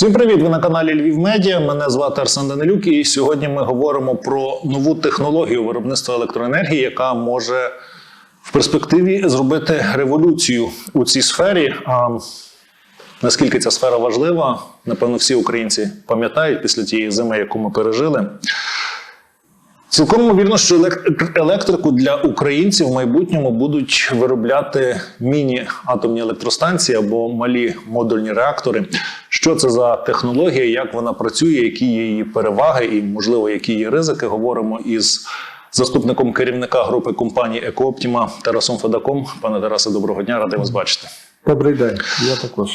Всім привіт! Ви на каналі Львів Медіа. Мене звати Арсен Данилюк, і сьогодні ми говоримо про нову технологію виробництва електроенергії, яка може в перспективі зробити революцію у цій сфері. А наскільки ця сфера важлива, напевно, всі українці пам'ятають після тієї зими, яку ми пережили. Цілком ймовірно, що елек- електрику для українців в майбутньому будуть виробляти міні-атомні електростанції або малі модульні реактори. Що це за технологія, як вона працює, які її переваги і, можливо, які її ризики. Говоримо із заступником керівника групи компанії «Екооптіма» Тарасом Федаком. Пане Тарасе, доброго дня, радий вас бачити. Добрий день, я також.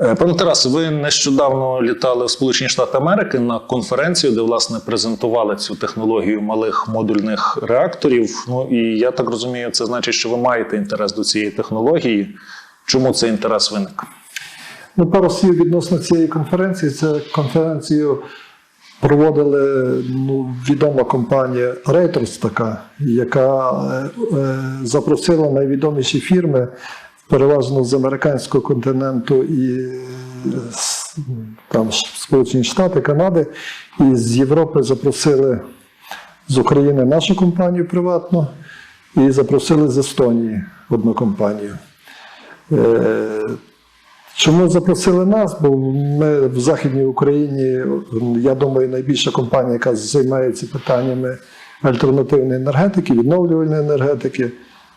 Е, Пане Тарасе, ви нещодавно літали в Сполучені Штати Америки на конференцію, де власне презентували цю технологію малих модульних реакторів. Ну і я так розумію, це значить, що ви маєте інтерес до цієї технології. Чому цей інтерес виник? Ну, пару слів відносно цієї конференції. Це конференцію проводили ну, відома компанія Reuters така, яка е, е, запросила найвідоміші фірми, переважно з американського континенту і е, там Сполучені Штати, Канади, і з Європи запросили з України нашу компанію приватну і запросили з Естонії одну компанію. Е, Чому запросили нас? Бо ми в Західній Україні, я думаю, найбільша компанія, яка займається питаннями альтернативної енергетики, відновлювальної енергетики,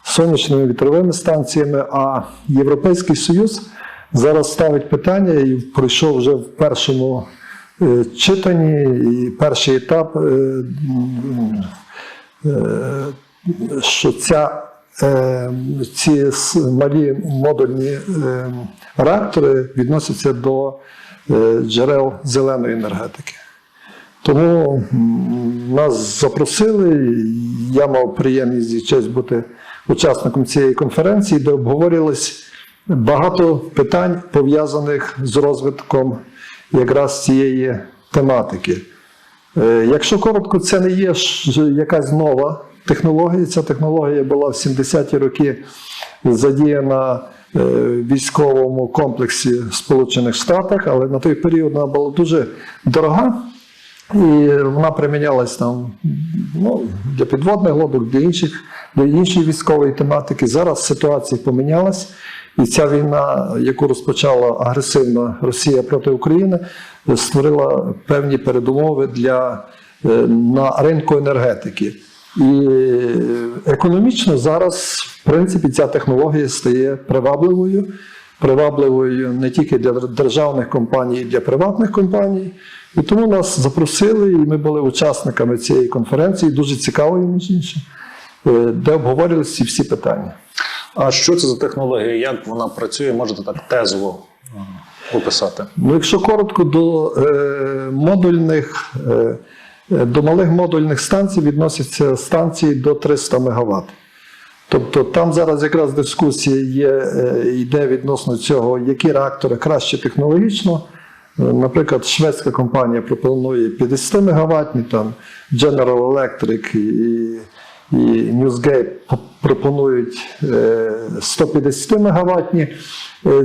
сонячними вітровими станціями. А Європейський Союз зараз ставить питання і пройшов вже в першому е, читанні, і перший етап, е, е, що ця ці малі модульні реактори відносяться до джерел зеленої енергетики. Тому нас запросили. Я мав приємність і честь бути учасником цієї конференції, де обговорювалось багато питань, пов'язаних з розвитком якраз цієї тематики. Е, Якщо коротко, це не є якась нова технологія. Ця технологія була в 70-ті роки задіяна е, в військовому комплексі Сполучених Штатах, але на той період вона була дуже дорога. І вона примінялась там ну, для підводних лодок, для інших, для іншої військової тематики. Зараз ситуація помінялась, і ця війна, яку розпочала агресивно Росія проти України, створила певні передумови для е, на ринку енергетики. І економічно зараз, в принципі, ця технологія стає привабливою, привабливою не тільки для державних компаній, і для приватних компаній. І тому нас запросили, і ми були учасниками цієї конференції, дуже цікавої, між іншим, е, де обговорювалися ці всі питання. А що це за технологія? Як вона працює? Можете так тезово е, описати? Ну, якщо коротко, до е, модульних, е, е, до малих модульних станцій відносяться станції до 300 МВт. Тобто там зараз якраз дискусія є, е, йде відносно цього, які реактори краще технологічно. Е, Наприклад, шведська компанія пропонує 50 МВт, там General Electric і, і Newsgate пропонують е, 150 МВт.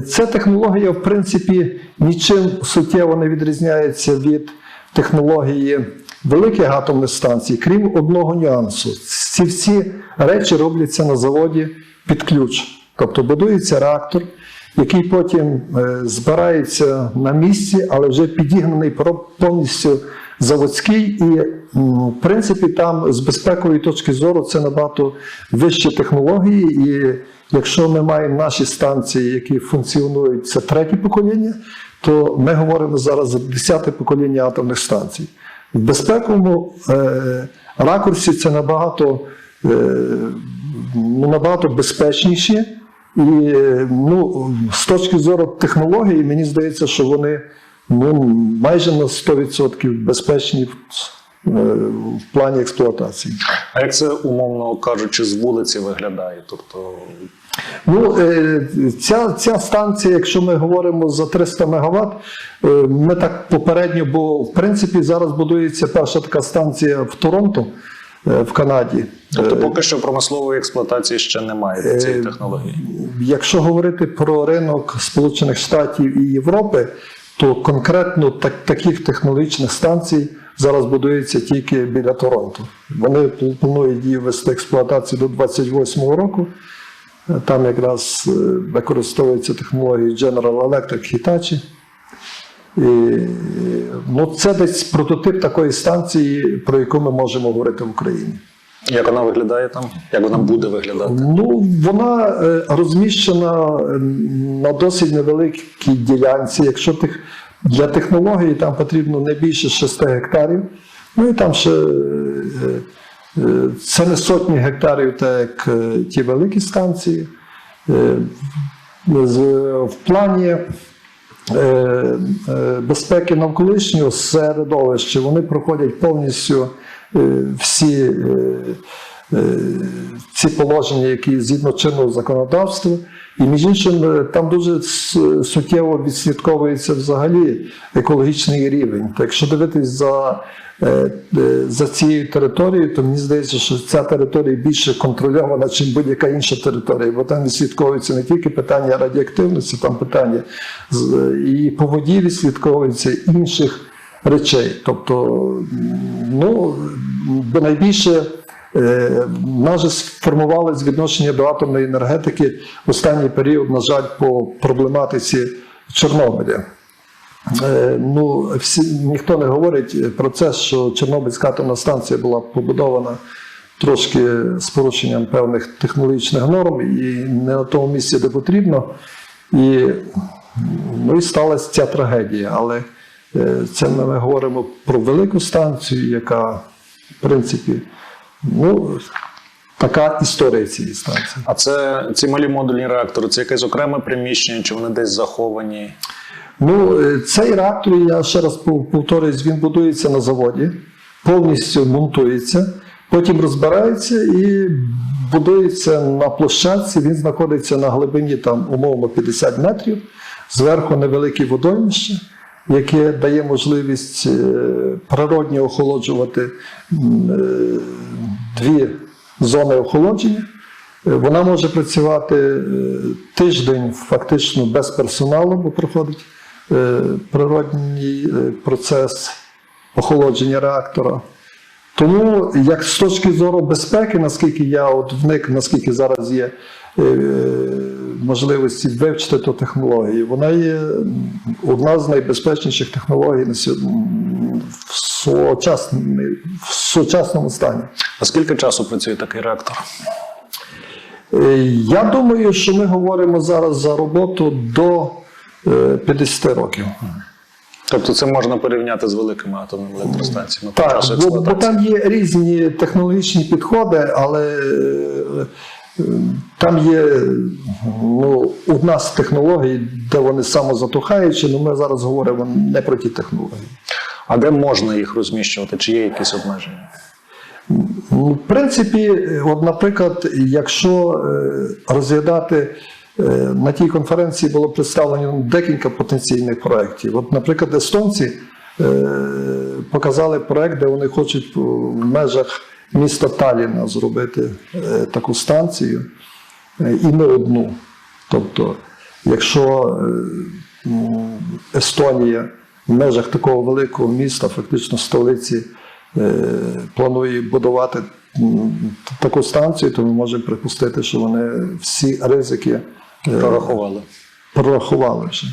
Ця технологія, в принципі, нічим суттєво не відрізняється від технології великих атомних станцій, крім одного нюансу. Ці всі речі робляться на заводі під ключ. Тобто будується реактор, який потім е, збирається на місці, але вже підігнаний повністю заводський. І, в принципі, там з безпекової точки зору це набагато вищі технології. І якщо ми маємо наші станції, які функціонують, це третє покоління, то ми говоримо зараз за десяте покоління атомних станцій. В безпековому е, ракурсі це набагато, е, ну, набагато безпечніші. І ну, з точки зору технології, мені здається, що вони ну, майже на 100% безпечні в, е, в плані експлуатації. А як це, умовно кажучи, з вулиці виглядає? Тобто, Ну, е, ця, ця станція, якщо ми говоримо за 300 МВт, е, ми так попередньо, бо в принципі зараз будується перша така станція в Торонто, в Канаді. тобто поки що промислової експлуатації ще немає цієї технології. Якщо говорити про ринок Сполучених Штатів і Європи, то конкретно так, таких технологічних станцій зараз будується тільки біля Торонто. Вони планують її ввести експлуатацію до 28-го року. Там якраз е, використовуються технології General Electric Hitachi. І, ну, це десь прототип такої станції, про яку ми можемо говорити в Україні. Як вона виглядає там? Як вона буде виглядати? Ну, вона е, розміщена на досить невеликій ділянці. Якщо тих, для технології там потрібно не більше 6 гектарів. Ну і там ще це не сотні гектарів, так як е, ті великі станції. Е, В плані безпеки навколишнього середовища вони проходять повністю всі е, е, ці положення, які згідно чинного законодавства. І між іншим, е, там дуже суттєво відслідковується взагалі екологічний рівень. Так якщо дивитись за, е, е, за цією територією, то мені здається, що ця територія більше контрольована, ніж будь-яка інша територія, бо там відслідковується не тільки питання радіоактивності, там питання і по воді відслідковується інших речей. Тобто, ну, найбільше е, в нас же сформувалось відношення до атомної енергетики в останній період, на жаль, по проблематиці Чорнобиля. Е, Ну, всі, ніхто не говорить про це, що Чорнобильська атомна станція була побудована трошки з порушенням певних технологічних норм і не на тому місці, де потрібно. І, ну, і сталася ця трагедія. Але це ми, говоримо про велику станцію, яка, в принципі, ну, така історія цієї станції. А це ці малі модульні реактори, це якесь окреме приміщення, чи вони десь заховані? Ну, е, цей реактор, я ще раз пов- повторюсь, він будується на заводі, повністю монтується, потім розбирається і будується на площадці. Він знаходиться на глибині там, умовно 50 метрів, зверху невелике водоймище, яке дає можливість е, природньо охолоджувати е, дві зони охолодження. Е, Вона може працювати тиждень фактично без персоналу, бо проходить природній процес охолодження реактора. Тому, як з точки зору безпеки, наскільки я от вник, наскільки зараз є можливості вивчити ту технологію, вона є одна з найбезпечніших технологій на в сучасному, в сучасному стані. А скільки часу працює такий реактор? Е, Я думаю, що ми говоримо зараз за роботу до е, 50 років. Тобто це можна порівняти з великими атомними електростанціями. Так, бо, бо там є різні технологічні підходи, але е, е, там є ну, одна з технологій, де вони самозатухаючі, але ми зараз говоримо не про ті технології. А де можна їх розміщувати? Чи є якісь обмеження? Ну, В принципі, от, наприклад, якщо е, розглядати е, на тій конференції було представлено декілька потенційних проєктів. От, наприклад, естонці е, показали проєкт, де вони хочуть в межах міста Таліна зробити е, таку станцію е, і не одну. Тобто, якщо е, Естонія в межах такого великого міста, фактично столиці, планує будувати таку станцію, то ми можемо припустити, що вони всі ризики Прорахували. прорахували вже.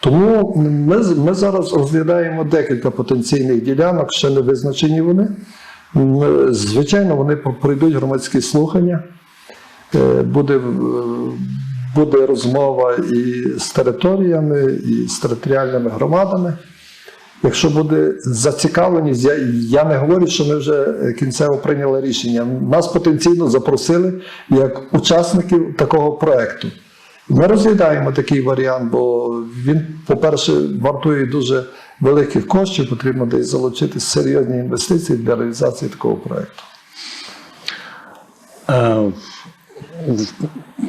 Тому ми, ми зараз розглядаємо декілька потенційних ділянок, ще не визначені вони. М, Звичайно, вони пройдуть громадські слухання. Е, Буде, буде розмова і з територіями, і з територіальними громадами. Якщо буде зацікавленість, я, я не говорю, що ми вже е, кінцево прийняли рішення. Нас потенційно запросили як учасників такого проекту. Ми розглядаємо такий варіант, бо він, по-перше, вартує дуже великих коштів, потрібно десь залучити серйозні інвестиції для реалізації такого проекту. Е,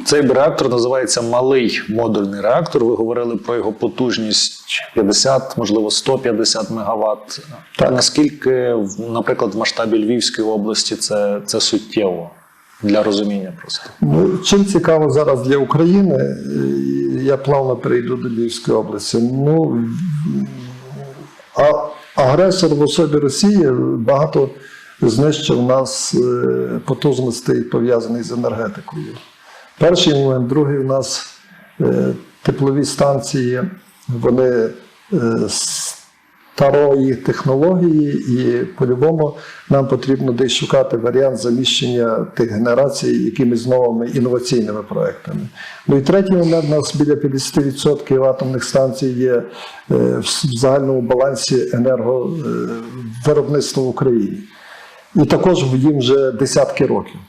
Цей реактор називається малий модульний реактор. Ви говорили про його потужність 50, можливо, 150 МВт. Так. Наскільки, наприклад, в масштабі Львівської області це, це суттєво? для розуміння просто. Ну, чим цікаво зараз для України, я плавно перейду до Львівської області. Ну, а, агресор в особі Росії багато знищив нас е, потужностей, пов'язаних з енергетикою. Перший момент, другий у нас е, теплові станції, вони е, старої технології, і по-любому нам потрібно десь шукати варіант заміщення тих генерацій якимись новими інноваційними проектами. Ну і третій момент, у нас біля 50% атомних станцій є е, в загальному балансі енерговиробництва в Україні. І також їм вже десятки років.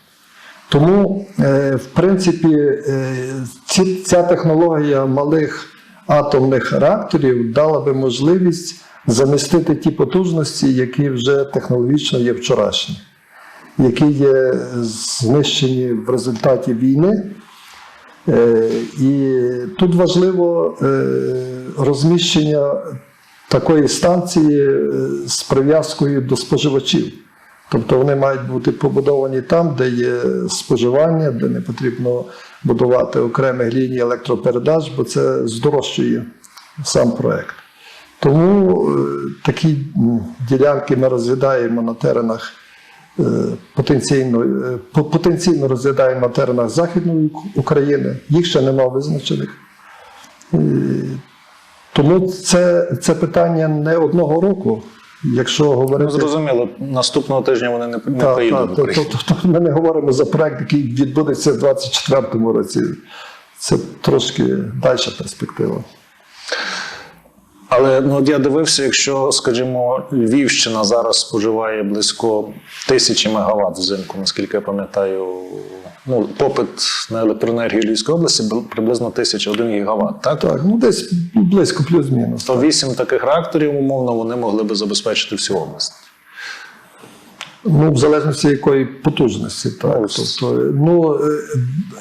Тому, е, в принципі, е, ця технологія малих атомних реакторів дала би можливість замістити ті потужності, які вже технологічно є вчорашні, які є знищені в результаті війни. Е, І тут важливо е, розміщення такої станції е, з прив'язкою до споживачів. Тобто вони мають бути побудовані там, де є споживання, де не потрібно будувати окремих ліній електропередач, бо це здорожчує сам проект. Тому е, такі ділянки ми розглядаємо на теренах е, потенційно, е, потенційно розглядаємо на теренах Західної України. Їх ще нема визначених. Тому це, це питання не одного року. Якщо Ну, говорити зрозуміло, наступного тижня вони не, не так, поїдуть так, в то- то- то ми не говоримо за проект, який відбудеться в 2024 році. Це трошки далі перспектива. Але ну, от я дивився, якщо, скажімо, Львівщина зараз споживає близько тисячі мегаватт взимку, наскільки я пам'ятаю, ну, попит на електроенергію Львівської області приблизно 1001 гігаватт, так? Так, ну десь близько плюс-мінус. То вісім таких реакторів, умовно, вони могли би забезпечити всю область. Ну, в залежності якої потужності. Так. Тобто, ну,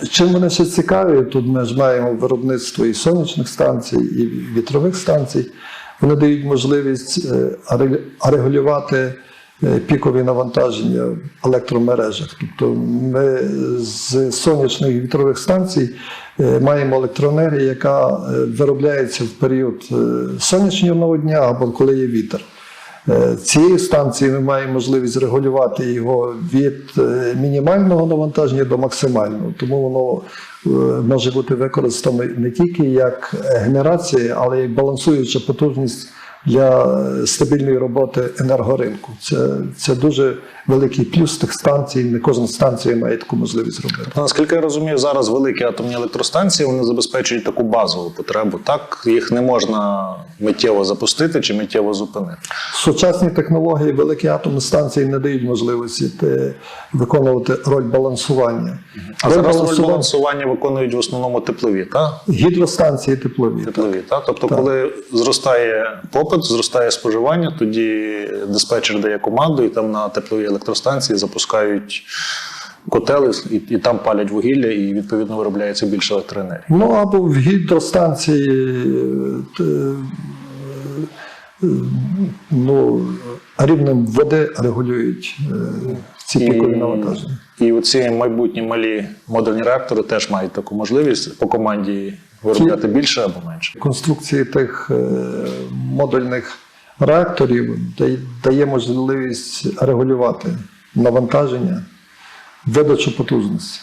е, чим вони ще цікаві, тут ми ж маємо виробництво і сонячних станцій, і вітрових станцій. Вони дають можливість е, регулювати е, пікові навантаження в електромережах. Тобто ми з сонячних і вітрових станцій маємо електроенергію, яка виробляється в період сонячного дня або коли є вітер. Е, Цією станцією ми маємо можливість регулювати його від е, мінімального навантаження до максимального. Тому воно е, може бути використано не тільки як генерація, але як балансуюча потужність для стабільної роботи енергоринку. Це, це дуже великий плюс тих станцій. Не кожна станція має таку можливість робити. Ну, Наскільки я розумію, зараз великі атомні електростанції вони забезпечують таку базову потребу. Так їх не можна миттєво запустити чи миттєво зупинити. Сучасні технології, великі атомні станції не дають можливості е, виконувати роль балансування. А Роль зараз роль балансування- балансування виконують в основному теплові, так? Гідростанції теплові. Теплові, так? Тобто, коли зростає попит, зростає споживання, тоді диспетчер дає команду, і там на тепловій електростанції запускають котели і, і там палять вугілля, і відповідно виробляється більше електроенергії. Ну або в гідростанції е, е, ну, рівнем води регулюють е, ці пікові навантаження. і оці майбутні малі модульні реактори теж мають таку можливість по команді виробляти більше або менше. Конструкції тих е, модульних реакторів дає- дає можливість регулювати навантаження, видачу потужності.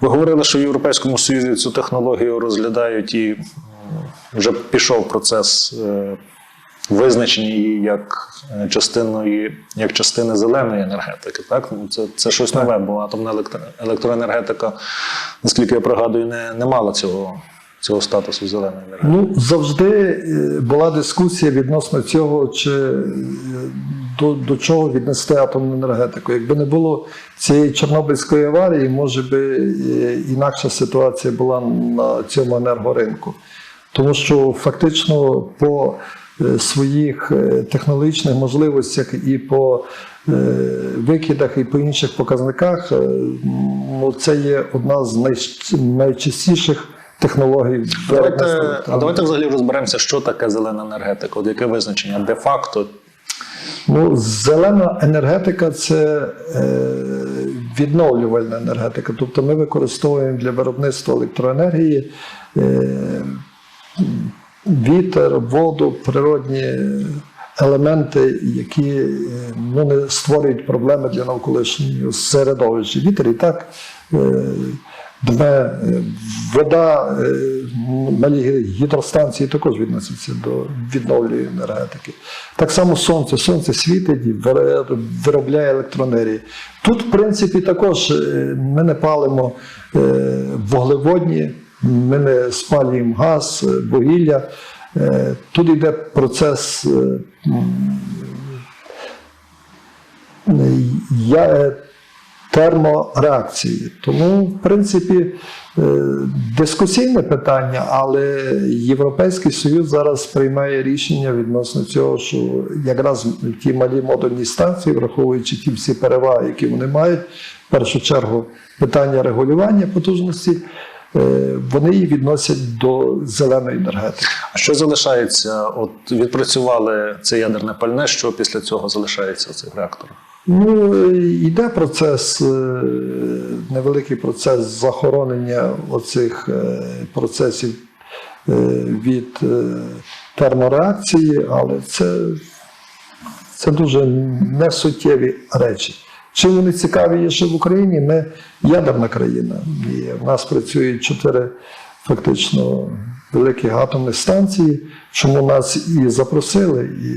Ви говорили, що в Європейському Союзі цю технологію розглядають і вже пішов процес визначення її як е, частиною, як частини зеленої енергетики. Так? Ну, Це, це щось нове, бо атомна електро- електроенергетика, наскільки я пригадую, не, не мала цього, цього статусу зеленої енергетики. Ну, завжди е, була дискусія відносно цього, чи е, до, до чого віднести атомну енергетику. Якби не було цієї Чорнобильської аварії, може би інакша ситуація була на цьому енергоринку. Тому що фактично по своїх е, технологічних можливостях і по е, викидах, і по інших показниках, е, ну, це є одна з найч- найчастіших технологій. Давайте, а давайте взагалі розберемося, що таке зелена енергетика, от яке визначення де-факто. Ну, зелена енергетика це е, відновлювальна енергетика. Тобто ми використовуємо для виробництва електроенергії е, вітер, воду, природні елементи, які е, ну, не створюють проблеми для навколишнього середовища. Вітер і так е, дме, е, вода, малі гідростанції також відносяться до відновлювальної енергетики. Так само сонце. Сонце світить і виробляє електроенергію. Тут, в принципі, також ми не палимо вуглеводні, ми не спалюємо газ, вугілля. Е, Тут йде процес е, я, е, термореакції. Тому, в принципі, дискусійне питання, але Європейський Союз зараз приймає рішення відносно цього, що якраз ті малі модульні станції, враховуючи ті всі переваги, які вони мають, в першу чергу питання регулювання потужності, вони її відносять до зеленої енергетики. А що залишається? От відпрацювали це ядерне пальне, що після цього залишається в цих реакторах? Ну, е, йде процес, е, невеликий процес захоронення оцих е, процесів е, від е, термореакції, але це, це дуже несуттєві речі. Чим вони цікаві є ще в Україні? Ми ядерна країна. І в нас працюють чотири фактично великі атомні станції, чому нас і запросили. І,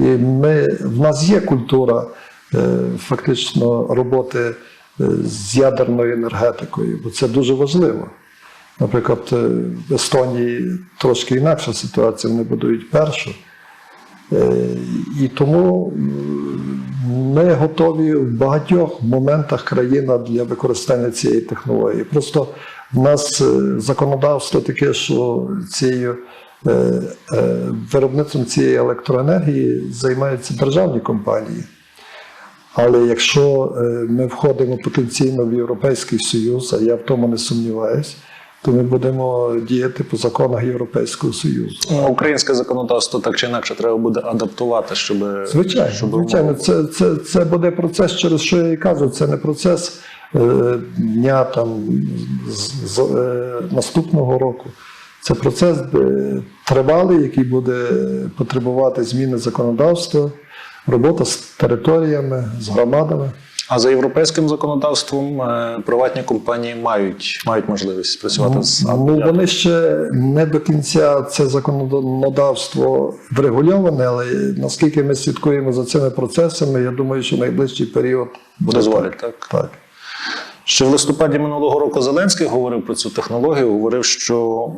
і ми, в нас є культура е, фактично роботи е, з ядерною енергетикою, бо це дуже важливо. Наприклад, е, в Естонії трошки інакша ситуація, вони будують першу. Е, І тому ми готові в багатьох моментах країна для використання цієї технології. Просто в нас е, законодавство таке, що цією е, виробництвом цієї електроенергії займаються державні компанії. Але якщо ми входимо потенційно в Європейський Союз, а я в тому не сумніваюсь, то ми будемо діяти по законах Європейського Союзу. Українське законодавство так чи інакше треба буде адаптувати, щоб Звичайно, щоб звичайно, це, це, це буде процес, через що я і кажу, це не процес е, дня там, з, з, е, наступного року. Це процес тривалий, який буде потребувати зміни законодавства, робота з територіями, з громадами. А за європейським законодавством е, приватні компанії мають, мають можливість працювати з Ну, вони ще не до кінця це законодавство врегульоване, але наскільки ми слідкуємо за цими процесами, я думаю, що найближчий період буде дозволять, так? так. Ще в листопаді минулого року Зеленський говорив про цю технологію. Говорив, що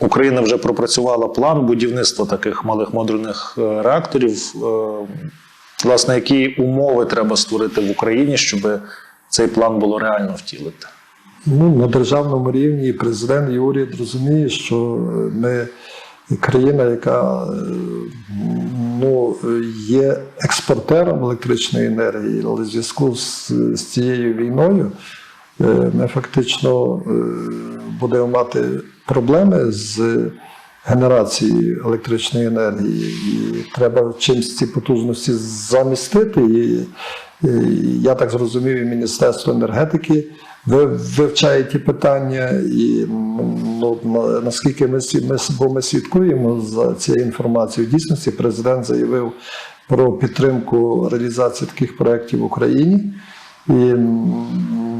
Україна вже пропрацювала план будівництва таких малих модульних е, реакторів. Власне, які умови треба створити в Україні, щоб цей план було реально втілити? Ну, на державному рівні президент і уряд розуміє, що ми країна, яка ну, є експортером електричної енергії, але в зв'язку з, з цією війною е, ми фактично е, будемо мати проблеми з генерацією електричної енергії. І треба чимось ці потужності замістити. І, і я так зрозумів, і Міністерство енергетики вивчає ті питання, і ну, наскільки ми, ми, бо ми слідкуємо за цією інформацією. В дійсності президент заявив про підтримку реалізації таких проєктів в Україні. І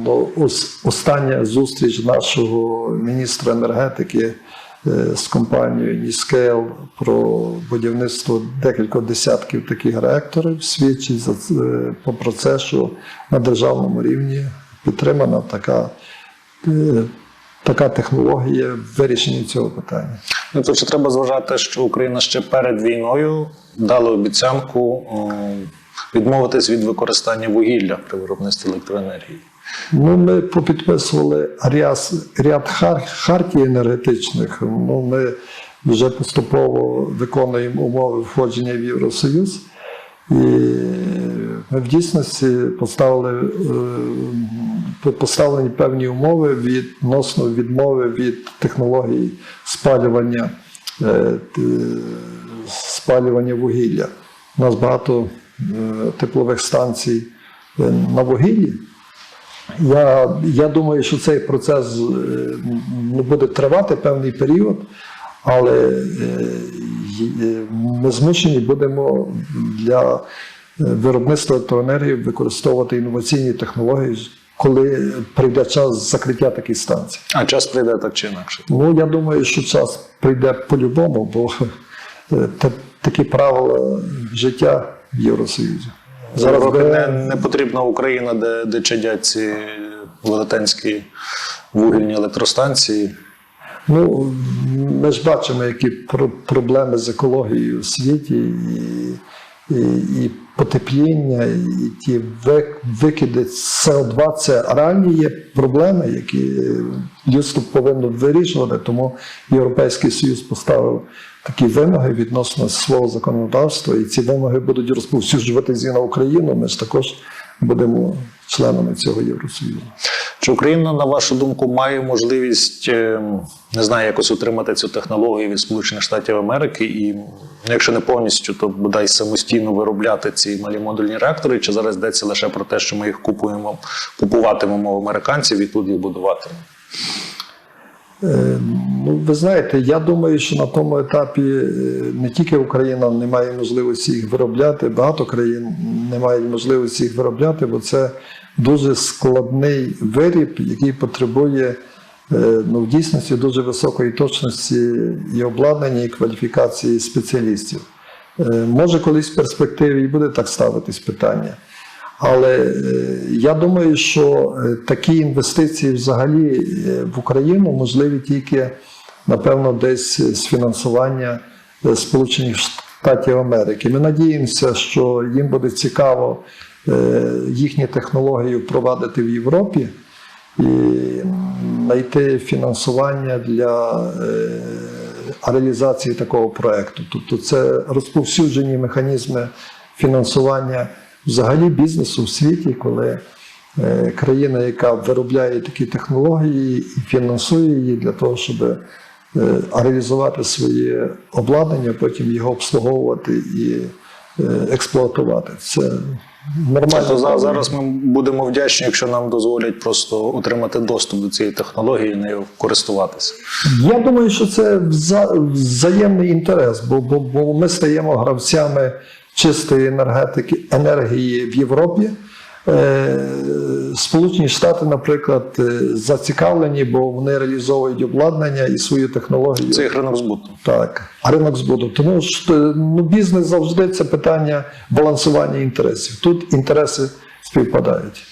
ну, ос- остання зустріч нашого міністра енергетики з компанією Ніскейл про будівництво декілька десятків таких реакторів свідчить за е, по- про це, що на державному рівні підтримана така, е, така технологія вирішення цього питання. Ну, то чи треба зважати, що Україна ще перед війною дала обіцянку відмовитись від використання вугілля при виробництві електроенергії? Ну, ми попідписували ряд, ряд хар, хартій енергетичних. Ну, ми вже поступово виконуємо умови входження в Євросоюз. І ми в дійсності поставили, е, поставлені певні умови відносно відмови від технологій спалювання, е, спалювання вугілля. У нас багато е, теплових станцій на вугіллі. Я, я думаю, що цей процес е, ну, буде тривати певний період, але е, е, ми змушені будемо для виробництва електроенергії використовувати інноваційні технології, коли прийде час закриття таких станцій. А час прийде так чи інакше. Ну, я думаю, що час прийде по-любому, бо такі правила життя в Євросоюзі. Зараз Зараз не, не потрібна Україна, де, де чадять ці велетенські вугільні електростанції. Ну, ми ж бачимо, які про- проблеми з екологією в світі, і, і, потепління, і ті викиди СО2 це реальні є проблеми, які людство повинно вирішувати. Тому Європейський Союз поставив такі вимоги відносно свого законодавства, і ці вимоги будуть розповсюджуватися і на Україну. Ми ж також будемо членами цього Євросоюзу. Чи Україна, на вашу думку, має можливість е, не знаю, якось отримати цю технологію від Сполучених Штатів Америки, і якщо не повністю, то бодай самостійно виробляти ці малі модульні реактори, чи зараз йдеться лише про те, що ми їх купуємо, купуватимемо в американців і тут їх будуватимемо? Е, Ну, ви знаєте, я думаю, що на тому етапі е, не тільки Україна не має можливості їх виробляти, багато країн не мають можливості їх виробляти, бо це дуже складний виріб, який потребує е, ну, в дійсності дуже високої точності і обладнання, і кваліфікації спеціалістів. Може, колись в перспективі і буде так ставитись питання. Але е, я думаю, що е, такі інвестиції взагалі е, в Україну можливі тільки, напевно, десь з фінансування Сполучених Штатів Америки. Ми надіємося, що їм буде цікаво їхні технології впровадити в Європі і знайти фінансування для реалізації такого проекту. Тобто це розповсюджені механізми фінансування взагалі бізнесу в світі, коли е, країна, яка виробляє такі технології і фінансує її для того, щоб е, реалізувати своє обладнання, потім його обслуговувати і е, експлуатувати. Це нормально. Тобто за- зараз ми будемо вдячні, якщо нам дозволять просто отримати доступ до цієї технології і нею користуватися. Я думаю, що це взаємний інтерес, бо, бо, бо ми стаємо гравцями чистої енергетики енергії в Європі. Е, Сполучені Штати, наприклад, е, зацікавлені, бо вони реалізовують обладнання і свою технологію. Це їх ринок збуту. Так. Ринок збуту. Тому що е, ну, бізнес завжди це питання балансування інтересів. Тут інтереси співпадають.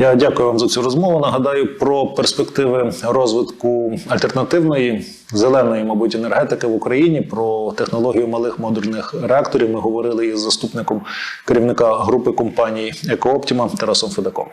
Я дякую вам за цю розмову. Нагадаю про перспективи розвитку альтернативної зеленої, мабуть, енергетики в Україні. Про технологію малих модульних реакторів. Ми говорили із заступником керівника групи компаній Екооптіма Тарасом Федаком.